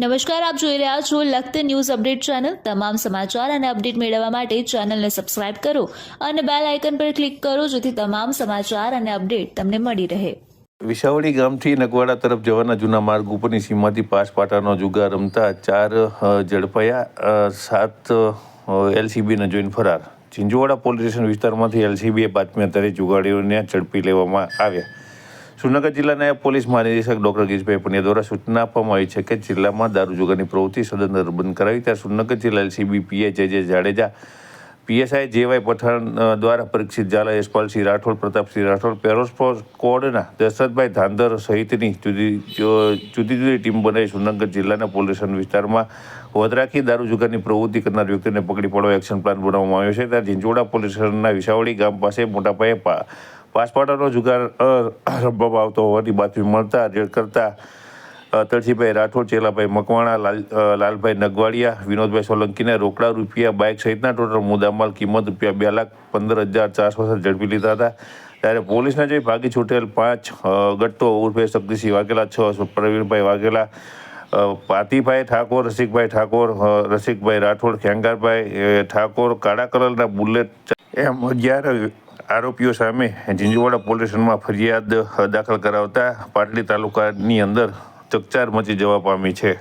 નમસ્કાર, આપ જોઈ રહ્યા છો લખત ન્યૂઝ અપડેટ ચેનલ. તમામ સમાચાર અને અપડેટ મેળવવા માટે ચેનલને સબસ્ક્રાઇબ કરો અને બેલ આઇકન પર ક્લિક કરો જેથી તમામ સમાચાર અને અપડેટ તમને મળી રહે. વિસાવડી ગામથી નગવાડા તરફ જવાના જૂના માર્ગ ઉપરની સીમાથી પાસ પાટાનો જુગાર રમતા ચાર ઝડપાયા સાત એલસીબીને જોઈને ફરાર. ઝીંઝુવાડા પોલીસ સ્ટેશન વિસ્તારમાંથી એલસીબીએ બાતમી આધારે જુગાડીઓને ઝડપી લેવામાં આવ્યા. સુરનગર જિલ્લાના પોલીસ મહાનિદેશક ડોક્ટર ગીરીશભાઈ પંડ્યા દ્વારા સૂચના આપવામાં આવી છે કે જિલ્લામાં દારૂ જુગારની પ્રવૃત્તિ સદંતર બંધ કરાવી. ત્યારે સુરનગર જિલ્લા એલસીબી પીએ જે જે જાડેજા, પીએસઆઈ જેવાય પઠાણ દ્વારા પરીક્ષિત ઝાલા યશપાલસિંહ રાઠોડ, પ્રતાપસિંહ રાઠોડ પેરોસ્પો કોડના દશરથભાઈ ધાંધર સહિતની જુદી જુદી જુદી ટીમ બનાવી સુરનગર જિલ્લાના પોલ્યુશન વિસ્તારમાં વધરાખી દારૂ જુગારની પ્રવૃત્તિ કરનાર વ્યક્તિને પકડી પાડવા એક્શન પ્લાન બનાવવામાં આવ્યો છે. ત્યારે ઝીંઝોડા પોલીસ સ્ટેશનના વિસાવડી ગામ પાસે મોટા પા જુગાર રમવામાં આવતો હોવાની બાતમી મળતા, રેડ કરતા તળસીભાઈ રાઠોડ, ચેલાભાઈ મકવાણા, લાલ લાલભાઈ નગવાડિયા, વિનોદભાઈ સોલંકીને રોકડા રૂપિયા, બાઇક સહિતના ટોટલ મુદ્દામાલ કિંમત રૂપિયા બે લાખ પંદર હજાર ચારસો ઝડપી લીધા હતા. ત્યારે પોલીસના જે ભાગી છૂટેલ પાંચ ગટ્ટો ઉર્ફે શક્તિસિંહ વાઘેલા, છ પ્રવીણભાઈ વાઘેલા પાતીભાઈ ઠાકોર, રસિકભાઈ ઠાકોર રસિકભાઈ રાઠોડ, ખેંગારભાઈ ઠાકોર, કાળા કલરના બુલેટ, એમ અગિયાર આરોપીઓ સામે ઝીંઝુવાડા પોલીસ સ્ટેશનમાં ફરિયાદ દાખલ કરાવતા પાટડી તાલુકાની અંદર ચકચાર મચી જવા પામી છે.